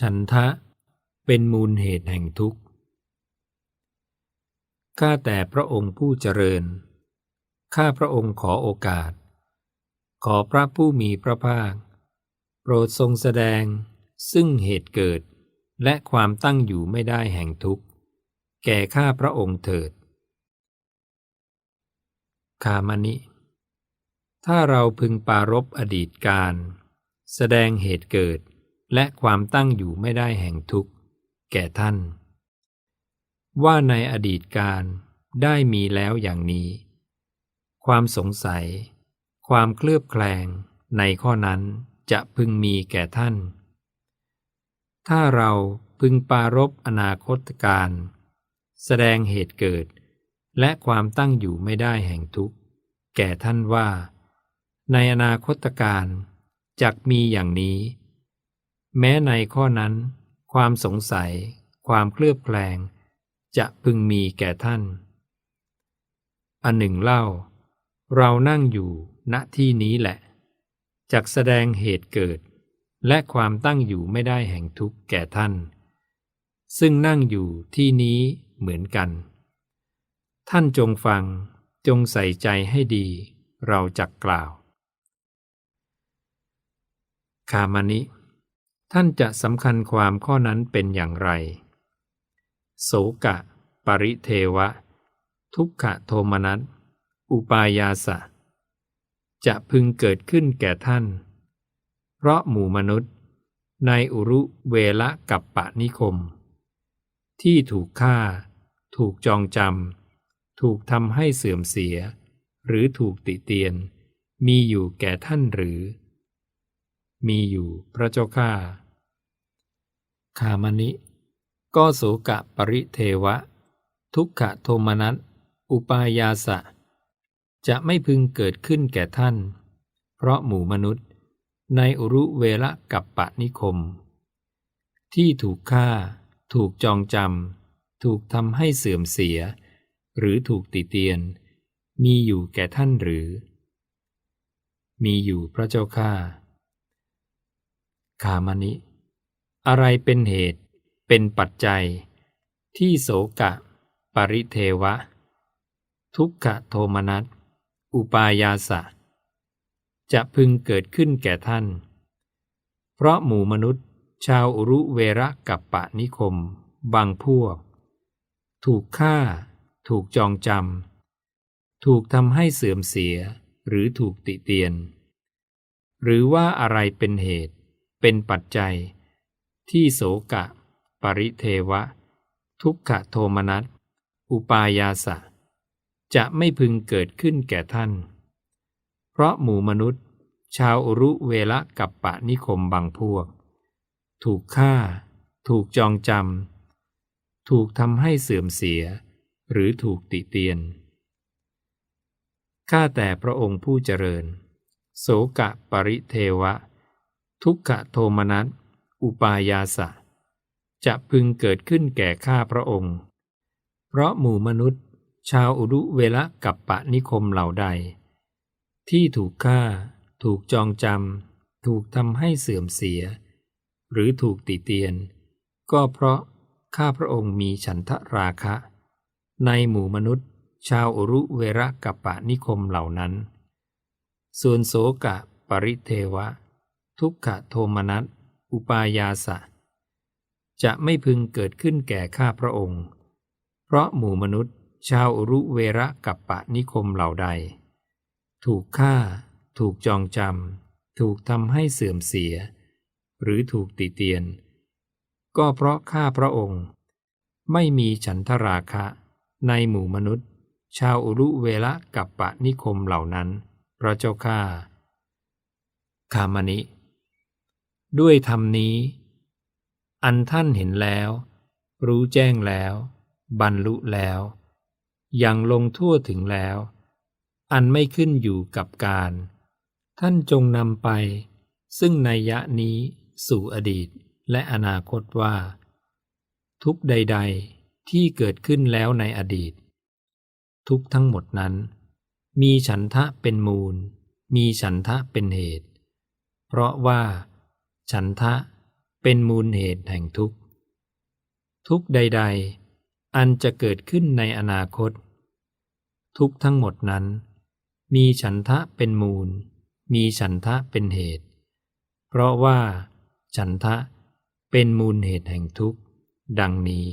ฉันทะเป็นมูลเหตุแห่งทุกข์ข้าแต่พระองค์ผู้เจริญ ข้าพระองค์ขอโอกาส ขอพระผู้มีพระภาค โปรดทรงแสดงซึ่งเหตุเกิดและความตั้งอยู่ไม่ได้แห่งทุกข์ แก่ข้าพระองค์เถิด คามนิ ถ้าเราพึงปารบอดีตการ แสดงเหตุเกิด และความตั้งอยู่ไม่ได้แห่งทุกข์ แก่ท่าน ว่าในอดีตการได้มีแล้วอย่างนี้ ความสงสัย ความเคลือบแคลงในข้อนั้นจะพึงมีแก่ท่าน ถ้าเราพึงปารบอนาคตการ แสดงเหตุเกิด และความตั้งอยู่ไม่ได้แห่งทุกข์ แก่ท่านว่า ในอนาคตการจักมีอย่างนี้ แม้ในข้อนั้น ความสงสัย ความเคลือบแคลง จะพึงมีแก่ท่าน อันหนึ่งเล่า เรานั่งอยู่ณที่นี้แหละจักแสดงเหตุเกิด และความตั้งอยู่ไม่ได้แห่งทุกข์แก่ท่าน ซึ่งนั่งอยู่ที่นี้เหมือนกัน ท่านจงฟังจงใส่ใจให้ดี เราจักกล่าว คามานิ ท่านจะสำคัญความข้อนั้นเป็นอย่างไร โสกะ ปริเทวะ ทุกขโทมนัส อุปายาสะ จะพึงเกิดขึ้นแก่ท่าน เพราะหมู่มนุษย์ ในอุรุเวละกับปะนิคม ที่ถูกฆ่า ถูกจองจำ ถูกทำให้เสื่อมเสีย หรือถูกติเตียน มีอยู่แก่ท่านหรือ มีอยู่พระเจ้าข้าคามนิก็โสกะปริเทวะ ทุกขโทมนัสอุปายาสะ จะไม่พึงเกิดขึ้นแก่ท่าน เพราะหมู่มนุษย์ ในอุรุเวละกับปะนิคม ที่ถูกฆ่า ถูกจองจำถูกทำให้เสื่อมเสีย หรือถูกติเตียน มีอยู่แก่ท่านหรือ มีอยู่พระเจ้าข้า คามนิ อะไรเป็นเหตุ เป็นปัจจัย ที่โสกะ ปริเทวะ ทุกขโทมนัส อุปายาสะ จะพึงเกิดขึ้นแก่ท่าน เพราะหมู่มนุษย์ ชาวอุรุเวระกับปะนิคม บางพวก ถูกฆ่า ถูกจองจำ ถูกทำให้เสื่อมเสียหรือถูกติเตียน หรือว่าอะไรเป็นเหตุ เป็นปัจจัย ที่โสกะ ปริเทวะ ทุกขโทมนัส อุปายาสะ จะไม่พึงเกิดขึ้นแก่ท่าน เพราะหมู่มนุษย์ ชาวอรุเวละกับปะนิคมบางพวก ถูกฆ่า ถูกจองจำ ถูกทำให้เสื่อมเสีย หรือถูกติเตียน ข้าแต่พระองค์ผู้เจริญ โสกะปริเทวะ ทุกขโทมนัสอุปายาสะ จะพึงเกิดขึ้นแก่ข้าพระองค์ เพราะหมู่มนุษย์ ชาวอุรุเวละกับปะนิคมเหล่าใด ที่ถูกฆ่า ถูกจองจำ ถูกทำให้เสื่อมเสีย หรือถูกติเตียน ก็เพราะข้าพระองค์มีฉันทราคะ ในหมู่มนุษย์ ชาวอุรุเวระกับปะนิคมเหล่านั้น ส่วนโสกะปริเทวะ ทุกขโทมนัสอุปายาสะ จะไม่พึงเกิดขึ้นแก่ข้าพระองค์ เพราะหมู่มนุษย์ชาวอรุเวระกับปะนิคมเหล่าใด ถูกฆ่า ถูกจองจำ ถูกทำให้เสื่อมเสีย หรือถูกติเตียน ก็เพราะข้าพระองค์ ไม่มีฉันทราคะในหมู่มนุษย์ ชาวอุรุเวละกับปะนิคมเหล่านั้น พระเจ้าข้าคามนิ ด้วยธรรมนี้ อันท่านเห็นแล้ว รู้แจ้งแล้ว บรรลุแล้วยังลงทั่วถึงแล้ว อันไม่ขึ้นอยู่กับการ ท่านจงนำไป ซึ่งในยะนี้สู่อดีตและอนาคตว่า ทุกใด ๆที่เกิดขึ้นแล้วในอดีต ทุกทั้งหมดนั้น มีฉันทะเป็นมูล มีฉันทะเป็นเหตุ เพราะว่า ฉันทะเป็นมูลเหตุแห่งทุกข์ ทุกใด ๆ อันจะเกิดขึ้นในอนาคต ทุกทั้งหมดนั้น มีฉันทะเป็นมูล มีฉันทะเป็นเหตุ เพราะว่า ฉันทะเป็นมูลเหตุแห่งทุกข์ ดังนี้